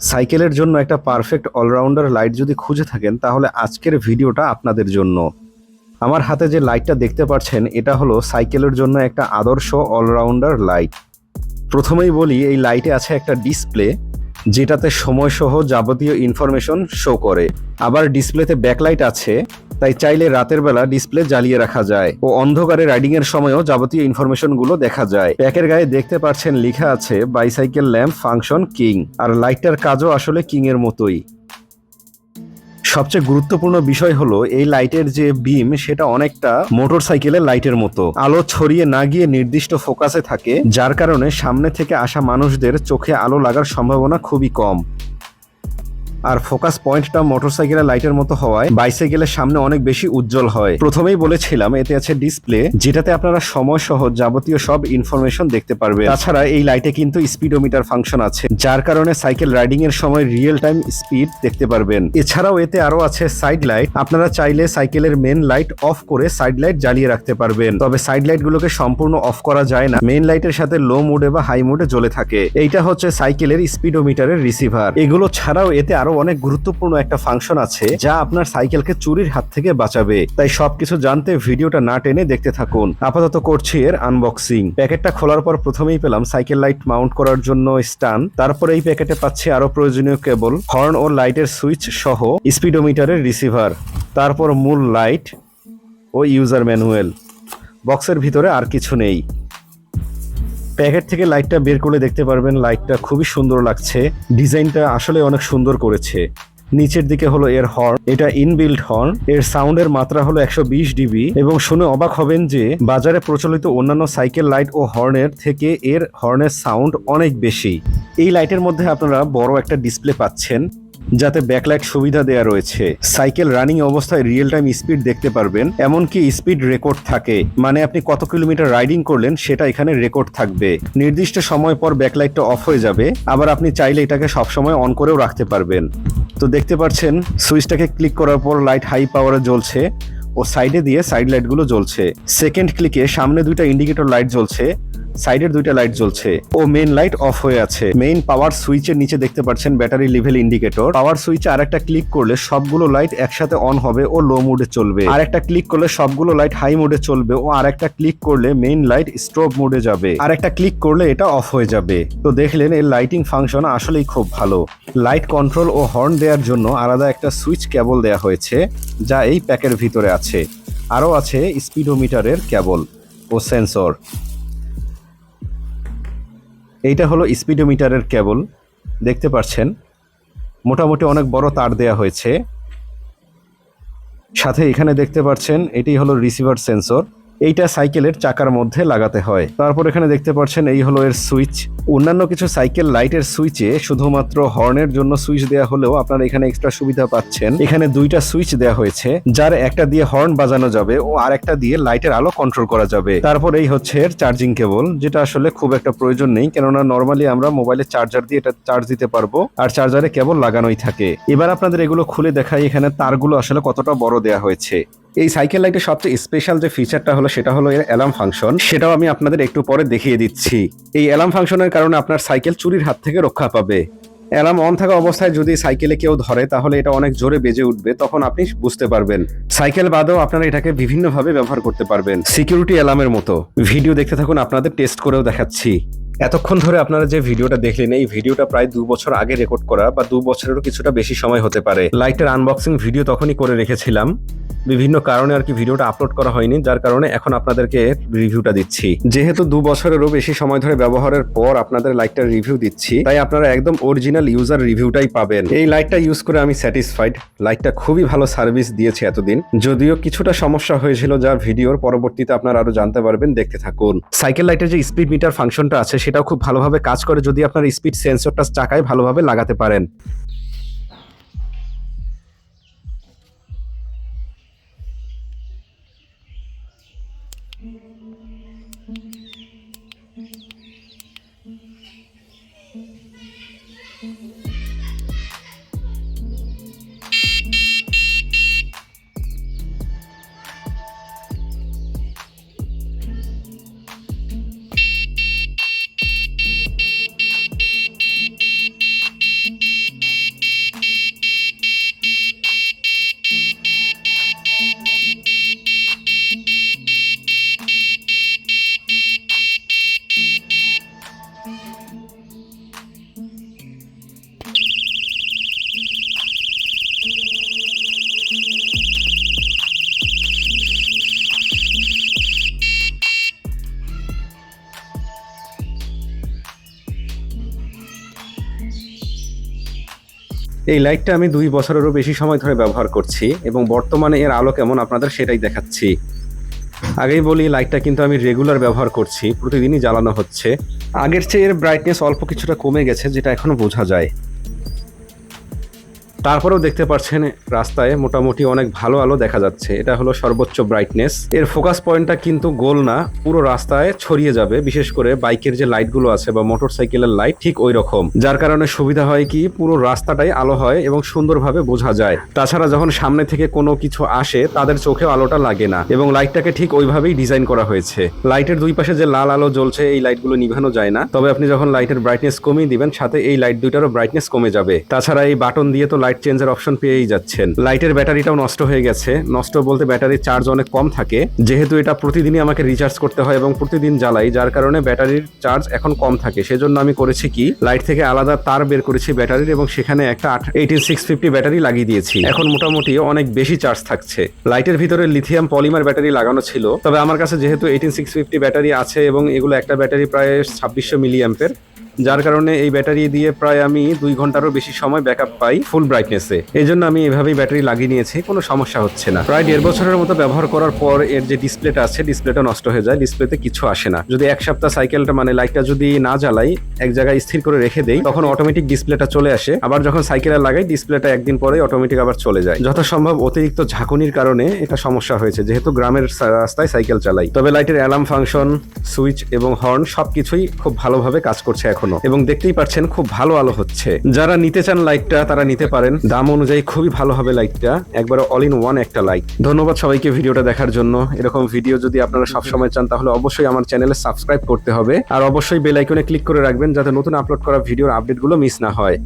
সাইকেলের জন্য একটা পারফেক্ট অলরাউন্ডার লাইট যদি খুঁজে থাকেন, তাহলে আজকের ভিডিওটা আপনাদের জন্য। আমার হাতে যে লাইটটা দেখতে পাচ্ছেন, এটা হলো সাইকেলের জন্য একটা আদর্শ অলরাউন্ডার লাইট প্রথমেই বলি, এই লাইটে আছে একটা ডিসপ্লে যেটাতে সময়সহ যাবতীয় ইনফরমেশন শো করে। আবার ডিসপ্লেতে ব্যাকলাইট আছে তাই চাইলে রাতের বেলা ডিসপ্লে জ্বালিয়ে রাখা যায় ও অন্ধকারে রাইডিং এর সময়ও যাবতীয় ইনফরমেশনগুলো দেখা যায়। প্যাকের গায়ে দেখতে পাচ্ছেন লেখা আছে, বাইসাইকেল ল্যাম্প ফাংশন কিং আর লাইটটার কাজও আসলে কিং এর মতোই। সবচেয়ে গুরুত্বপূর্ণ বিষয় হলো, এই লাইটের যে বিম, সেটা অনেকটা মোটর সাইকেলের লাইটের মতো। আলো ছড়িয়ে না গিয়ে নির্দিষ্ট ফোকাসে থাকে, যার কারণে সামনে থেকে আসা মানুষদের চোখে আলো লাগার সম্ভাবনা খুবই কম। আর ফোকাস পয়েন্টটা মোটরসাইকেলের লাইটের মতো হওয়ায় বাইসাইকেলের সামনে অনেক বেশি উজ্জ্বল হয়। প্রথমেই বলেছিলাম এতে আছে ডিসপ্লে, যেটাতে আপনারা সময় সহ যাবতীয় সব ইনফরমেশন দেখতে পারবেন। তাছাড়া এই লাইটে কিন্তু স্পিডোমিটার ফাংশন আছে, যার কারণে সাইকেল রাইডিং এর সময় রিয়েল টাইম স্পিড দেখতে পারবেন। এছাড়াও এতে আরও আছে সাইড লাইট, আপনারা চাইলে সাইকেলের মেন লাইট অফ করে সাইড লাইট জ্বালিয়ে রাখতে পারবেন। তবে সাইড লাইট গুলোকে সম্পূর্ণ অফ করা যায় না, মেন লাইটের সাথে লো মোডে বা হাই মোডে জ্বলে থাকে। এইটা হচ্ছে সাইকেলের স্পিডোমিটারের রিসিভার। এগুলো ছাড়াও এতে আরও অনেক গুরুত্বপূর্ণ একটা ফাংশন আছে যা আপনার সাইকেলকে চুরির হাত থেকে বাঁচাবে। তাই সবকিছু জানতে ভিডিওটা না টেনে দেখতে থাকুন। আপাতত করছি এর আনবক্সিং প্যাকেটটা খোলার পর প্রথমেই পেলাম সাইকেল লাইট মাউন্ট করার জন্য স্টান। তারপর এই প্যাকেটে পাচ্ছি আরও প্রয়োজনীয় কেবল হর্ন ও লাইটের সুইচ সহ স্পিডোমিটারের রিসিভার তারপর মূল লাইট ও ইউজার ম্যানুয়াল বক্সের ভিতরে আর কিছু নেই। প্যাকেট থেকে লাইটটা বের করে দেখতে পারবেন, লাইটটা খুবই সুন্দর লাগছে। ডিজাইনটা আসলে অনেক সুন্দর করেছে। নিচের দিকে হলো এর হর্ন এটা ইনবিল্ড হর্ন এর সাউন্ডের মাত্রা হলো একশো বিশ ডিবি এবং শুনে অবাক হবেন যে, বাজারে প্রচলিত অন্যান্য সাইকেল লাইট ও হর্নের থেকে এর হর্নের সাউন্ড অনেক বেশি। এই লাইটের মধ্যে আপনারা বড় একটা ডিসপ্লে পাচ্ছেন। যাতে ব্যাকলাইট সুবিধা দেওয়া রয়েছে। সাইকেল রানিং অবস্থায় রিয়েল টাইম স্পিড দেখতে পারবেন, এমনকি স্পিড রেকর্ড থাকে। মানে আপনি কত কিলোমিটার রাইডিং করলেন, সেটা এখানে রেকর্ড থাকবে। নির্দিষ্ট সময় পর ব্যাকলাইটটা অফ হয়ে যাবে, আবার আপনি চাইলে এটাকে সবসময় অন করেও রাখতে পারবেন। তো দেখতে পাচ্ছেন, সুইচটাকে ক্লিক করার পর লাইট হাই পাওয়ারে জ্বলছে ও সাইডে দিয়ে সাইড লাইটগুলো জ্বলছে। সেকেন্ড ক্লিকে সামনে দুইটা ইন্ডিকেটর লাইট জ্বলছে সাইডের দুইটা লাইট জ্বলছে ও মেইন লাইট অফ হয়ে আছে। মেইন পাওয়ার সুইচের নিচে দেখতে পাচ্ছেন ব্যাটারি লেভেল ইন্ডিকেটর পাওয়ার সুইচে আরেকটা ক্লিক করলে সবগুলো লাইট একসাথে অন হবে ও লো মোডে চলবে। আরেকটা ক্লিক করলে সবগুলো লাইট হাই মোডে চলবে ও আরেকটা ক্লিক করলে মেইন লাইট স্ট্রোব মোডে যাবে। আরেকটা ক্লিক করলে এটা অফ হয়ে যাবে। তো দেখলেন এর লাইটিং ফাংশন আসলেই খুব ভালো। লাইট কন্ট্রোল ও হর্ন দেওয়ার জন্য আলাদা একটা সুইচ কেবল দেওয়া হয়েছে, যা এই প্যাকের ভিতরে আছে। আরও আছে স্পিডোমিটারের কেবল ও সেন্সর এইটা হলো স্পিডোমিটারের কেবল। দেখতে পাচ্ছেন, মোটামুটি অনেক বড় তার দেয়া হয়েছে। সাথে এখানে দেখতে পাচ্ছেন, এটি হলো রিসিভার সেন্সর। এইটা সাইকেলের চাকার মধ্যে লাগাতে হয়। তারপর এখানে দেখতে পাচ্ছেন এই হলো এর সুইচ। অন্যান্য কিছু সাইকেল লাইটের সুইচে শুধুমাত্র হর্নের জন্য সুইচ দেওয়া হলেও আপনারা এখানে এক্সট্রা সুবিধা পাচ্ছেন। এখানে দুইটা সুইচ দেওয়া হয়েছে, যার একটা দিয়ে হর্ন বাজানো যাবে ও আরেকটা দিয়ে লাইটের আলো কন্ট্রোল করা যাবে। তারপর এই হচ্ছে এর চার্জিং কেবল যেটা আসলে খুব একটা প্রয়োজন নেই, কেননা নর্মালি আমরা মোবাইলের চার্জার দিয়ে এটা চার্জ দিতে পারব, আর চার্জারে কেবল লাগানোই থাকে। এবার আপনাদের এগুলো খুলে দেখাই, এখানে তারগুলো আসলে কতটা বড় দেওয়া হয়েছে। এই সাইকেল লাইটের সবচেয়ে স্পেশাল যে ফিচারটা হলো, সেটা হলো এর অ্যালার্ম ফাংশন সেটাও আমি আপনাদের একটু পরে দেখিয়ে দিচ্ছি। এই অ্যালার্ম ফাংশনের কারণে আপনার সাইকেল চুরির হাত থেকে রক্ষা পাবে। অ্যালার্ম অন থাকা অবস্থায় যদি সাইকেলে কেউ ধরে, তাহলে এটা অনেক জোরে বেজে উঠবে, তখন আপনি বুঝতে পারবেন। সাইকেল বাদেও আপনারা এটাকে বিভিন্নভাবে ব্যবহার করতে পারবেন। সিকিউরিটি অ্যালার্মের মতো। ভিডিও দেখতে থাকুন, আপনাদের টেস্ট করেও দেখাচ্ছি। এতক্ষণ ধরে আপনারা যে ভিডিওটা দেখলেন, এই ভিডিওটা প্রায় দু বছর আগে রেকর্ড করা বা দু বছরেরও কিছুটা বেশি সময় হতে পারে। লাইটের আনবক্সিং ভিডিও তখনই করে রেখেছিলাম। বিভিন্ন কারণে আর কি ভিডিওটা আপলোড করা হয়নি, যার কারণে এখন আপনাদেরকে রিভিউটা দিচ্ছি। যেহেতু দু বছরেরও বেশি সময় ধরে ব্যবহারের পর আপনাদের লাইটটার রিভিউ দিচ্ছি, তাই আপনারা একদম অরিজিনাল ইউজার রিভিউটাই পাবেন। এই লাইটটা ইউজ করে আমি স্যাটিসফাইড লাইটটা খুবই ভালো সার্ভিস দিয়েছে এতদিন। যদিও কিছুটা সমস্যা হয়েছিল যা ভিডিওর পরবর্তীতে আপনারা আরও জানতে পারবেন। দেখতে থাকুন। সাইকেল লাইটের যে স্পিড মিটার ফাংশনটা আছে সেটাও খুব ভালোভাবে কাজ করে যদি আপনার স্পিড সেন্সরটা চাকায় ভালোভাবে লাগাতে পারেন। এই লাইটটা আমি দুই বছরেরও বেশি সময় ধরে ব্যবহার করছি এবং বর্তমানে এর আলো কেমন আপনাদের সেটাই দেখাচ্ছি। আগেই বলি, লাইটটা কিন্তু আমি রেগুলার ব্যবহার করছি, প্রতিদিনই জ্বালানো হচ্ছে। আগের চেয়ে এর ব্রাইটনেস অল্প কিছুটা কমে গেছে, যেটা এখনও বোঝা যায়। তারপরেও দেখতে পাচ্ছেন রাস্তায় মোটামুটি অনেক ভালো আলো দেখা যাচ্ছে। এটা হলো সর্বোচ্চ ব্রাইটনেস এর ফোকাস পয়েন্টটা কিন্তু গোল না, পুরো রাস্তায় ছড়িয়ে যাবে। বিশেষ করে বাইকের যে লাইটগুলো আছে বা মোটর সাইকেলের লাইট ঠিক ওই রকম যার কারণে সুবিধা হয় কি, পুরো রাস্তাটাই আলো হয় এবং সুন্দরভাবে বোঝা যায়। তাছাড়া যখন সামনে থেকে কোনো কিছু আসে, তাদের চোখেও আলোটা লাগে না এবং লাইটটাকে ঠিক ওইভাবেই ডিজাইন করা হয়েছে। লাইটের দুই পাশে যে লাল আলো জ্বলছে, এই লাইটগুলো নিভানো যায় না। তবে আপনি যখন লাইটের ব্রাইটনেস কমিয়ে দিবেন, সাথে এই লাইট দুইটারও ব্রাইটনেস কমে যাবে। তাছাড়া এই বাটন দিয়ে তো লাইট চেঞ্জের অপশন পেয়েই যাচ্ছেন। লাইটের ব্যাটারিটাও নষ্ট হয়ে গেছে। নষ্ট বলতে ব্যাটারির চার্জ অনেক কম থাকে। যেহেতু এটা প্রতিদিনই আমাকে রিচার্জ করতে হয় এবং প্রতিদিন জ্বালাই, যার কারণে ব্যাটারির চার্জ এখন কম থাকে। সেজন্য আমি করেছি কি, লাইট থেকে আলাদা তার বের করেছি ব্যাটারির এবং সেখানে একটা এইটিন সিক্স ফিফটি ব্যাটারি লাগিয়ে দিয়েছি। এখন মোটামুটি অনেক বেশি চার্জ থাকছে। লাইটের ভিতরে লিথিয়াম পলিমার ব্যাটারি লাগানো ছিল। তবে আমার কাছে যেহেতু এইটিন সিক্স ফিফটি ব্যাটারি আছে এবং এগুলো একটা ব্যাটারি প্রায় ছাব্বিশশো মিলি অ্যাম্পের যার কারণে এই ব্যাটারি দিয়ে প্রায় আমি দুই ঘন্টারও বেশি সময় ব্যাকআপ পাই ফুল ব্রাইটনেসে এই জন্য আমি এভাবেই ব্যাটারি লাগিয়ে নিয়েছি, কোনো সমস্যা হচ্ছে না। প্রায় দেড় বছরের মতো ব্যবহার করার পর এর যে ডিসপ্লেটা আছে ডিসপ্লেটা নষ্ট হয়ে যায় ডিসপ্লেতে কিছু আসে না। যদি এক সপ্তাহ সাইকেলটা মানে লাইটটা যদি না জ্বালাই, এক জায়গায় স্থির করে রেখে দেই, তখন অটোমেটিক ডিসপ্লেটা চলে আসে। আবার যখন সাইকেলে লাগাই ডিসপ্লেটা একদিন পরে অটোমেটিক আবার চলে যায়। যথাসম্ভব অতিরিক্ত ঝাঁকুনির কারণে এটা সমস্যা হয়েছে, যেহেতু গ্রামের রাস্তায় সাইকেল চালাই। তবে লাইটের অ্যালার্ম ফাংশন সুইচ এবং হর্ন সবকিছুই খুব ভালোভাবে কাজ করছে এখনও। এবং দেখতেই পাচ্ছেন খুব ভালো আলো হচ্ছে। যারা নিতে চান লাইটটা, তারা নিতে পারেন। দাম অনুযায়ী খুবই ভালো হবে লাইটটা। একবার অল ইন ওয়ান একটা লাইট ধন্যবাদ সবাইকে ভিডিওটা দেখার জন্য। এরকম ভিডিও যদি আপনারা সবসময় চান, তাহলে অবশ্যই আমার চ্যানেলে সাবস্ক্রাইব করতে হবে। আর অবশ্যই বেল আইকনে ক্লিক করে রাখবেন, যাতে নতুন আপলোড করা ভিডিওর আপডেটগুলো মিস না হয়।